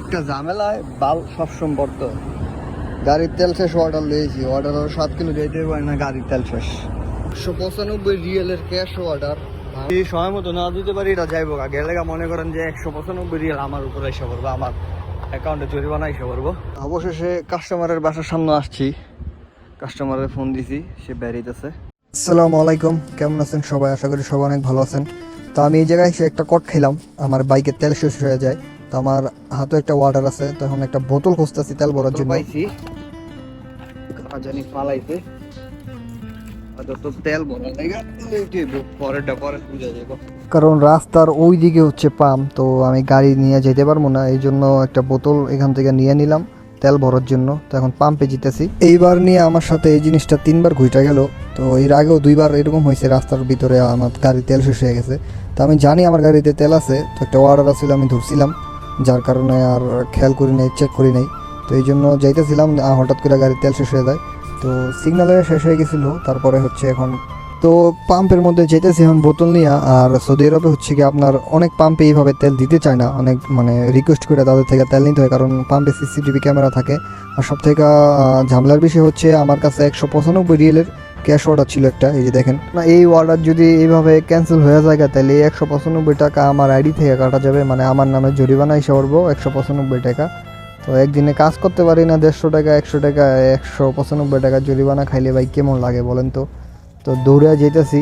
একটা ঝামেলায়, বাল সবসময় বর্ত গাড়ির তেল শেষ অর্ডার লিয়েছি অর্ডার আরও সাত কিলো যেতে পারে না, গাড়ির তেল শেষ। একশো পঁচানব্বই রিয়েলের ক্যাশ অর্ডার এই সময় মতো না দিতে পারি, এটা যাইবো আগে। এলাকা মনে করেন যে একশো পঁচানব্বই রিয়েল আমার উপরে এসে পড়ব, আমার অ্যাকাউন্টে জরিমানা এসে পড়ব। অবশেষে কাস্টমারের বাসার সামনে আসছি। কাস্টমারের ফোন দিছি, সে বেরিয়েছে। আসসালামু আলাইকুম, কেমন আছেন সবাই? আশা করি সবাই অনেক ভালো আছেন। তো আমি এই জায়গায় এসে একটা কট খেলাম আমার বাইকের তেল শেষ হয়ে যায়। তো আমার হাতে একটা ওয়াটার আছে তো এখন একটা বোতল খুঁজতেছি তেল ভরার জন্য। পাইছি। জানি পালাইতে যাবে কারণ রাস্তার ওই দিকে হচ্ছে পাম্প তো আমি গাড়ি নিয়ে যেতে পারব না এই জন্য একটা বোতল এখান থেকে নিয়ে নিলাম তেল ভরার জন্য। তো এখন পাম্পে জিতেছি এইবার নিয়ে আমার সাথে এই জিনিসটা তিনবার ঘুইটা গেল তো এর আগেও দুইবার এরকম হয়েছে রাস্তার ভিতরে আমার গাড়ি তেল শেষ হয়ে গেছে। তো আমি জানি আমার গাড়িতে তেল আছে তো একটা অর্ডার আছিল আমি ধরছিলাম। যার কারণে আর খেয়াল করি নাই চেক করি নাই। তো এই জন্য যাইতেছিলাম হঠাৎ করে গাড়ির তেল শেষ হয়ে যায়। তো সিগনালে শেষ হয়ে গেছিল, তারপরে হচ্ছে এখন। তো পাম্পের মধ্যে যেতেছি এখন বোতল নিয়ে, আর সৌদি আরবে হচ্ছে কি আপনার অনেক পাম্পে এইভাবে তেল দিতে চায় না। অনেক মানে রিকোয়েস্ট করে তাদের থেকে তেল নিতে হয়, কারণ পাম্পে সিসিটিভি ক্যামেরা থাকে। আর সব থেকে ঝামেলার বিষয় হচ্ছে আমার কাছে একশো পঁচানব্বই রিয়েলের ক্যাশ অর্ডার ছিল একটা, এই যে দেখেন। না, এই অর্ডার যদি এইভাবে ক্যান্সেল হয়ে যায় তাহলে একশো পঁচানব্বই টাকা আমার আইডি থেকে কাটা যাবে। মানে আমার নামে জরিমানা হিসেবে পড়ব একশো পঁচানব্বই টাকা। তো একদিনে কাজ করতে পারি না, দেড়শো টাকা, একশো টাকা, একশো পঁচানব্বই টাকা জরিমানা খাইলে ভাই কেমন লাগে বলেন তো? তো দৌড়ে যেতেছি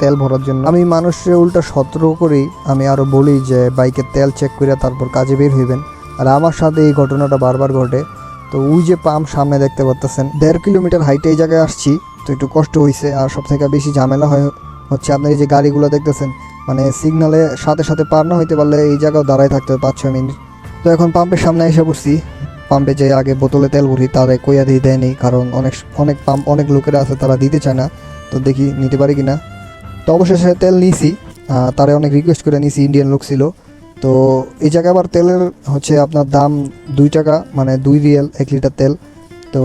তেল ভরার জন্য। আমি মানুষের উল্টা সতর্ক করি, আমি আরও বলি যে বাইকের তেল চেক করে তারপর কাজে বের হইবেন। আর আমার সাথে এই ঘটনাটা বারবার ঘটে। তো ওই যে পাম্প সামনে দেখতে পারতেছেন, দেড় কিলোমিটার হাইটে এই জায়গায় আসছি। তো একটু কষ্ট হয়েছে আর সব থেকে বেশি ঝামেলা হয় হচ্ছে আপনার এই যে গাড়িগুলো দেখতেছেন মানে সিগনালে সাথে সাথে পার না হইতে পারলে এই জায়গাও দাঁড়ায় থাকতে হবে পাঁচ ছয় মিনিট। তো এখন পাম্পের সামনে এসে পড়ছি পাম্পে যে আগে বোতলে তেল ভরি, তারা কইয়া দিয়ে দেয়নি, কারণ অনেক অনেক পাম্প অনেক লোকেরা আছে, তারা দিতে চায় না, তো দেখি নিতে পারি কিনা। তো অবশেষে তেল নিয়েছি তারা অনেক রিকোয়েস্ট করে নিয়েছি ইন্ডিয়ান লোক ছিল। তো এই জায়গায় আবার তেলের হচ্ছে আপনার দাম দুই টাকা মানে দুই রিয়েল এক লিটার তেল। তো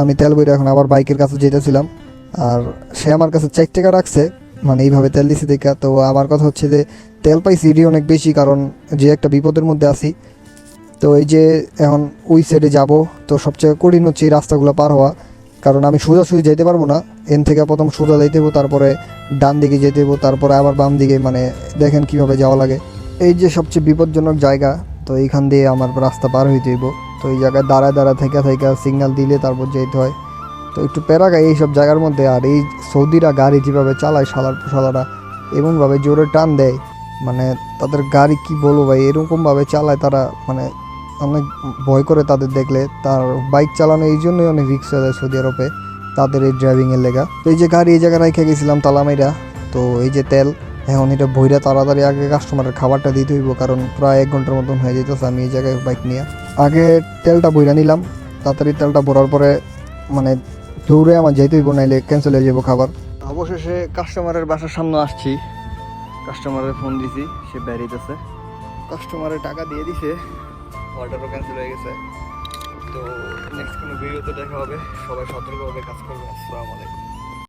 আমি তেল বইটা এখন আবার বাইকের কাছে যেতেছিলাম। আর সে আমার কাছে চার টাকা রাখছে মানে এইভাবে তেল দিছি দেখা। তো আমার কথা হচ্ছে যে, তেল পাইছি এটি অনেক বেশি, কারণ যে একটা বিপদের মধ্যে আছি। তো এই যে এখন ওই সাইডে যাব, তো সবচেয়ে কঠিন হচ্ছে এই রাস্তাগুলো পার হওয়া। কারণ আমি সোজাসুজি যেতে পারব না। এন থেকে প্রথম সোজা যেতে হব তারপরে ডান দিকে যেতে হব তারপরে আবার বাম দিকে মানে দেখেন কীভাবে যাওয়া লাগে। এই যে সবচেয়ে বিপজ্জনক জায়গা, তো এইখান দিয়ে আমার রাস্তা পার হইতে হইব। তো এই জায়গায় দাঁড়ায় দাঁড়া থেকে থেকে সিগন্যাল দিলে তারপর যেতে হয়। তো একটু প্যারাগায় এইসব জায়গার মধ্যে আর এই সৌদিরা গাড়ি যেভাবে চালায় সালার শালারা এমনভাবে জোরে টান দেয় মানে তাদের গাড়ি কি বলব ভাই, এরকমভাবে চালায় তারা মানে অনেক ভয় করে তাদের দেখলে। তার বাইক চালানো এই জন্যই অনেক রিক্স হয়ে যায় সৌদি আরবে, তাদের এই ড্রাইভিংয়ের লেগা। তো এই যে গাড়ি, এই জায়গায় রেখে গেছিলাম তালামাইরা, তো এই যে তেল, এখন এটা ভইরা তাড়াতাড়ি আগে কাস্টমারের খাবারটা দিতে হইব, কারণ প্রায় এক ঘণ্টার মতন হয়ে যেতেছে আমি এই জায়গায় বাইক নিয়ে। আগে তেলটা বইরা নিলাম, তাড়াতাড়ি তেলটা ভরার পরে মানে দৌড়ে আমার যেতে হইব, নাইলে ক্যান্সেল হয়ে যাব খাবার। অবশেষে কাস্টমারের বাসার সামনে আসছি। কাস্টমারের ফোন দিছি, সে বেরিয়েছে। কাস্টমারের টাকা দিয়ে দিছে অর্ডারও ক্যান্সেল হয়ে গেছে। তো নেক্সট কোনো ভিডিওতে দেখা হবে, সবাই সতর্কভাবে কাজ করবে। আসসালামু আলাইকুম।